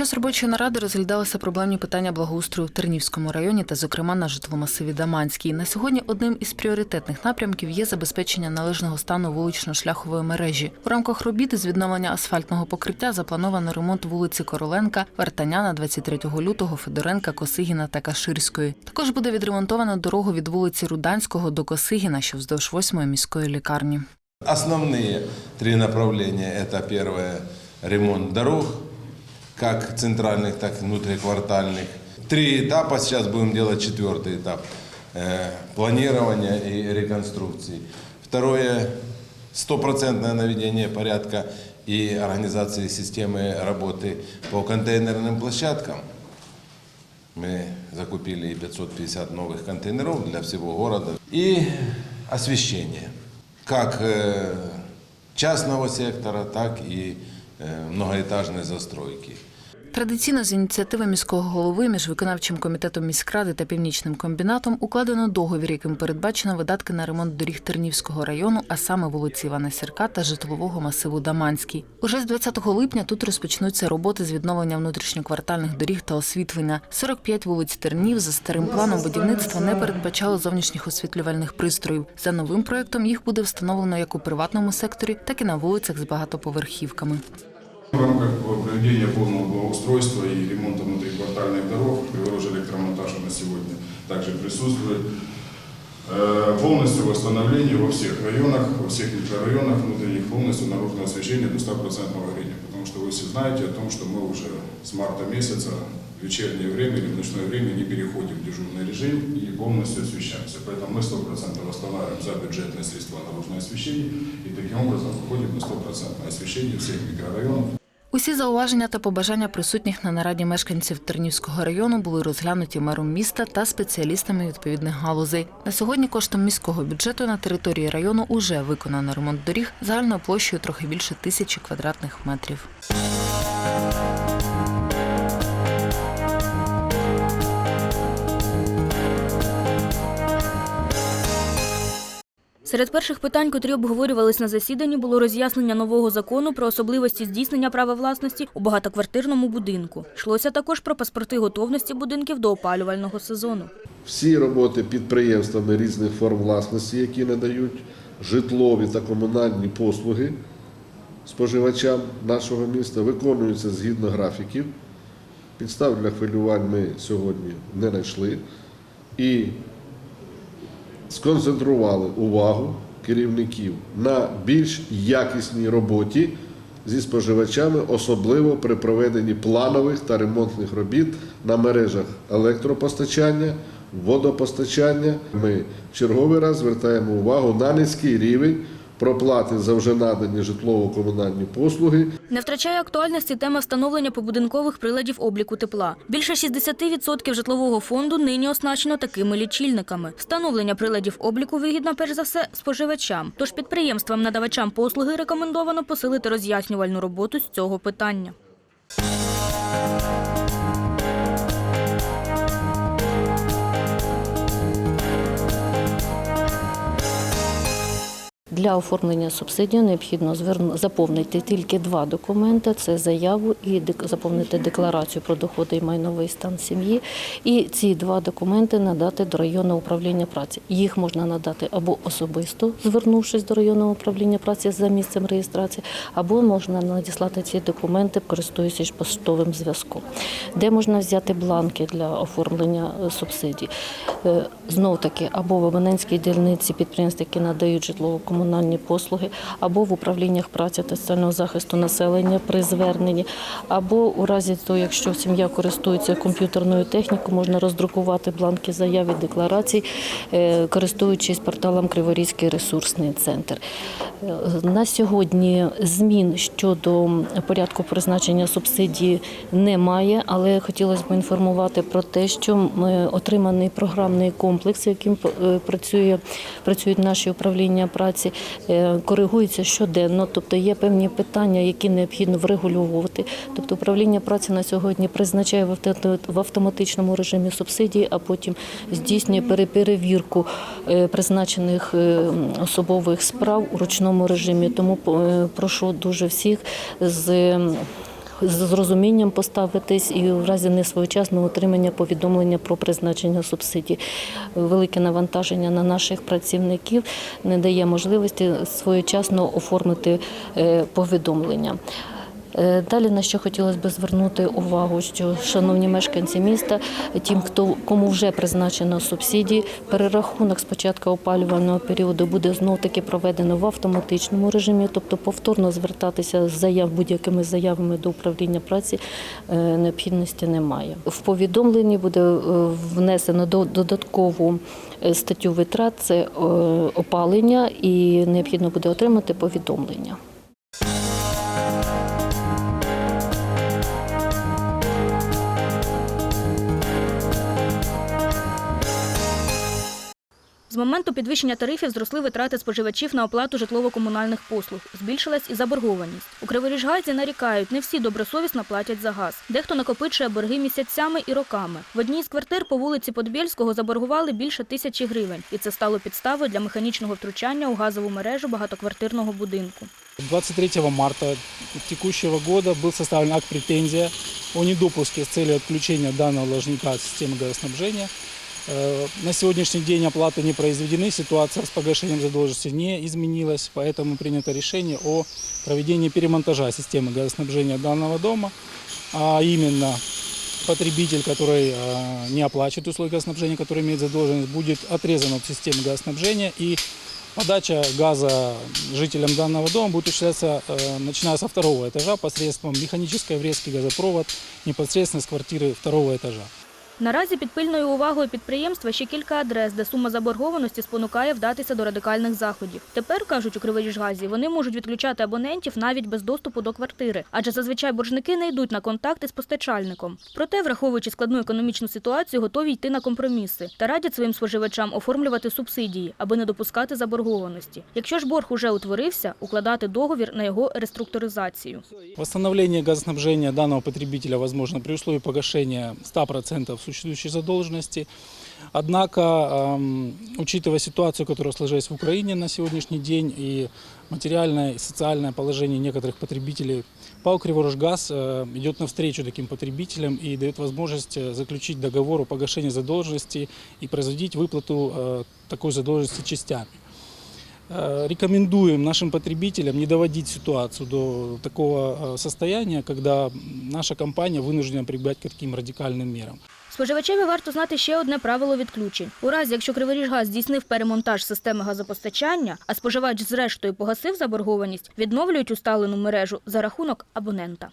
час робочої наради розглядалися проблемні питання благоустрою в Тернівському районі та, зокрема, на житломасиві Даманській. На сьогодні одним із пріоритетних напрямків є забезпечення належного стану вулично-шляхової мережі. У рамках робіт з відновлення асфальтного покриття заплановано ремонт вулиці Короленка, Вартаняна 23 лютого, Федоренка, Косигіна та Каширської. Також буде відремонтовано дорогу від вулиці Руданського до Косигіна, що вздовж 8-ї міської лікарні. Основные три направления – это первое – ремонт дорог, как центральных, так и внутриквартальных. Три этапа, сейчас будем делать четвертый этап э, – планирования и реконструкции. Второе – стопроцентное наведение порядка и организации системы работы по контейнерным площадкам. Мы закупили 550 новых контейнеров для всего города. И освещение. Как э, частного сектора, так и э, многоэтажной застройки. Традиційно з ініціативи міського голови між виконавчим комітетом міськради та північним комбінатом укладено договір, яким передбачено видатки на ремонт доріг Тернівського району, а саме вулиці Івана Сірка та житлового масиву Даманський. Уже з 20 липня тут розпочнуться роботи з відновлення внутрішньоквартальних доріг та освітлення. 45 вулиць Тернів за старим планом будівництва не передбачало зовнішніх освітлювальних пристроїв. За новим проектом їх буде встановлено як у приватному секторі, так і на вулицях з багатоповерхівками. В рамках проведения полного благоустройства и ремонта внутриквартальных дорог приворожи электромонтаж на сегодня также присутствует. Э, Полностью восстановление во всех районах, во всех микрорайонах внутренних полностью наружного освещения до 100% горения. Потому что вы все знаете о том, что мы уже с марта месяца в вечернее время или в ночное время не переходим в дежурный режим и полностью освещаемся. Поэтому мы 100% восстанавливаем за бюджетные средства наружное освещение и таким образом выходим на 100% освещение всех микрорайонов. Усі зауваження та побажання присутніх на нараді мешканців Тернівського району були розглянуті мером міста та спеціалістами відповідних галузей. На сьогодні коштом міського бюджету на території району уже виконано ремонт доріг загальною площею трохи більше тисячі квадратних метрів. Серед перших питань, котрі обговорювались на засіданні, було роз'яснення нового закону про особливості здійснення права власності у багатоквартирному будинку. Йшлося також про паспорти готовності будинків до опалювального сезону. Всі роботи підприємствами різних форм власності, які надають житлові та комунальні послуги споживачам нашого міста, виконуються згідно графіків. Підстав для хвилювань ми сьогодні не знайшли і сконцентрували увагу керівників на більш якісній роботі зі споживачами, особливо при проведенні планових та ремонтних робіт на мережах електропостачання, водопостачання. Ми черговий раз звертаємо увагу на низький рівень проплати за вже надані житлово-комунальні послуги Не втрачає актуальності тема встановлення побудинкових приладів обліку тепла. Більше 60% житлового фонду нині оснащено такими лічильниками. Встановлення приладів обліку вигідно перш за все споживачам. Тож підприємствам-надавачам послуги рекомендовано посилити роз'яснювальну роботу з цього питання. Для оформлення субсидії необхідно заповнити тільки два документи: це заяву і заповнити декларацію про доходи і майновий стан сім'ї. І ці два документи надати до районного управління праці. Їх можна надати або особисто, звернувшись до районного управління праці за місцем реєстрації, або можна надіслати ці документи, користуючись поштовим зв'язком. Де можна взяти бланки для оформлення е, субсидій? Е, Знов таки, або в абонентській дільниці підприємств, які надають житлово-комунальні послуги, або в управліннях праці та соціального захисту населення при зверненні, або у разі того, якщо сім'я користується комп'ютерною технікою, можна роздрукувати бланки заяв і декларацій, е, користуючись порталом Криворізький ресурсний центр. Е, На сьогодні змін щодо порядку призначення субсидії немає, але хотілося б інформувати про те, що ми отриманий програмний комплекс, яким е, працює працюють наші управління праці, е, коригується щоденно. Тобто є певні питання, які необхідно врегулювати. Тобто управління праці на сьогодні призначає в авто- в автоматичному режимі субсидії, а потім здійснює переперевірку е, призначених е, особових справ у ручному режимі. Тому прошу дуже всіх з з розумінням поставитись і в разі несвоєчасного отримання повідомлення про призначення субсидій. Велике навантаження на наших працівників не дає можливості своєчасно оформити е, повідомлення. Е, Далі на що хотілося б звернути увагу, що шановні мешканці міста, тим, хто кому вже призначено субсидії, перерахунок з початку опалювального періоду буде знов таки проведено в автоматичному режимі, тобто повторно звертатися з заяв будь-якими заявами до управління праці е, необхідності немає. В повідомленні буде е, внесено до- додаткову статтю витрат це опалення, і необхідно буде отримати повідомлення. З моменту підвищення тарифів зросли витрати споживачів на оплату житлово-комунальних послуг. Збільшилась і заборгованість. У Криворіжгазі нарікають, не всі добросовісно платять за газ. Дехто накопичує борги місяцями і роками. В одній з квартир по вулиці Подбєльського заборгували більше тисячі гривень, і це стало підставою для механічного втручання у газову мережу багатоквартирного будинку. 23 марта текущего года был составлен акт претензия о недопуске с целью отключения данного должника от системы. Э, На сегодняшний день оплаты не произведены, ситуация с погашением задолженности не изменилась, поэтому принято решение о проведении перемонтажа системы газоснабжения данного дома, а именно потребитель, который э, не оплачивает услуги газоснабжения, который имеет задолженность, будет отрезан от системы газоснабжения и подача газа жителям данного дома будет осуществляться э, начиная со второго этажа посредством механической врезки газопровод непосредственно с квартиры второго этажа. Наразі під пильною увагою підприємства ще кілька адрес, де сума заборгованості спонукає вдатися до радикальних заходів. Тепер, кажуть у Криворіжгазі, вони можуть відключати абонентів навіть без доступу до квартири, адже зазвичай боржники не йдуть на контакти з постачальником. Проте, враховуючи складну економічну ситуацію, готові йти на компроміси та радять своїм споживачам оформлювати субсидії, аби не допускати заборгованості. Якщо ж борг уже утворився, укладати договір на його реструктуризацію. Восстановление газоснабжения данного потребителя возможно при условии погашения 100% существующей задолженности. Однако, эм, учитывая ситуацию, которая сложилась в Украине на сегодняшний день и материальное и социальное положение некоторых потребителей, ПАО «Криворожгаз» э, идет навстречу таким потребителям и дает возможность э, заключить договор о погашении задолженности и производить выплату э, такой задолженности частями. Рекомендуем нашим потребителям не доводить ситуацию до такого состояния, когда наша компания вынуждена прибегать к таким радикальным мерам. Споживачеві варто знати ще одне правило відключень. У разі, якщо Криворіжгаз здійснив перемонтаж системи газопостачання, а споживач зрештою погасив заборгованість, відновлюють усталену мережу за рахунок абонента.